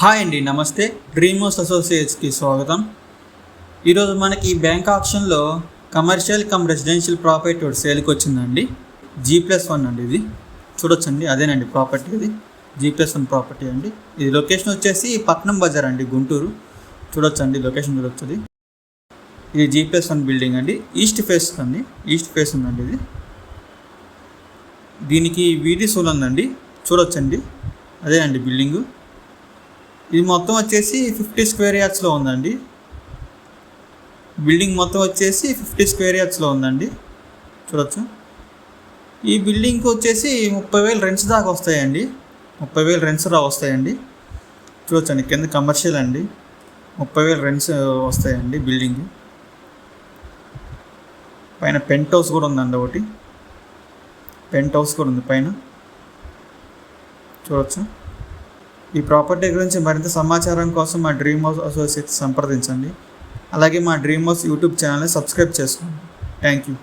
Hi అండి నమస్తే. డ్రీమోస్ అసోసియేట్స్కి స్వాగతం. ఈరోజు మనకి బ్యాంక్ ఆప్షన్లో కమర్షియల్ కమ్ రెసిడెన్షియల్ ప్రాపర్టీ ఒకటి సేల్కి వచ్చిందండి. జీ ప్లస్ వన్ అండి ఇది. చూడొచ్చండి అదేనండి ప్రాపర్టీ ఇది. జీ ప్లస్ వన్ ప్రాపర్టీ అండి. ఇది లొకేషన్ వచ్చేసి పట్నం బజార్ అండి గుంటూరు. చూడొచ్చండి లొకేషన్ చూడొచ్చుది. ఇది ఇది జీ ప్లస్ వన్ బిల్డింగ్ అండి. ఈస్ట్ ఫేస్ అండి ఈస్ట్ ఫేస్ ఉందండి ఇది. దీనికి వీధి సోల్ ఉందండి. చూడొచ్చండి. అదేనండి బిల్డింగు. ఇది మొత్తం వచ్చేసి ఫిఫ్టీ స్క్వేర్ యార్డ్స్లో ఉందండి. బిల్డింగ్ మొత్తం వచ్చేసి ఫిఫ్టీ స్క్వేర్ యార్డ్స్లో ఉందండి. చూడొచ్చు. ఈ బిల్డింగ్కి వచ్చేసి ముప్పై వేలు రెంట్స్ దాకా వస్తాయండి. ముప్పై వేలు రెంట్స్ రా వస్తాయండి. చూడొచ్చండి కింద కమర్షియల్ అండి. ముప్పై వేలు రెంట్స్ వస్తాయండి బిల్డింగ్ పైన పెంట్ హౌస్ కూడా ఉందండి ఒకటి. పెంట్ హౌస్ కూడా ఉంది పైన. చూడొచ్చు. ఈ ప్రాపర్టీ గురించి మరింత సమాచారం కోసం మా డ్రీమ్ హౌస్ అసోసియేట్స్ సంప్రదించండి. అలాగే మా డ్రీమ్ హౌస్ యూట్యూబ్ ఛానల్ని సబ్స్క్రైబ్ చేసుకోండి. Thank you.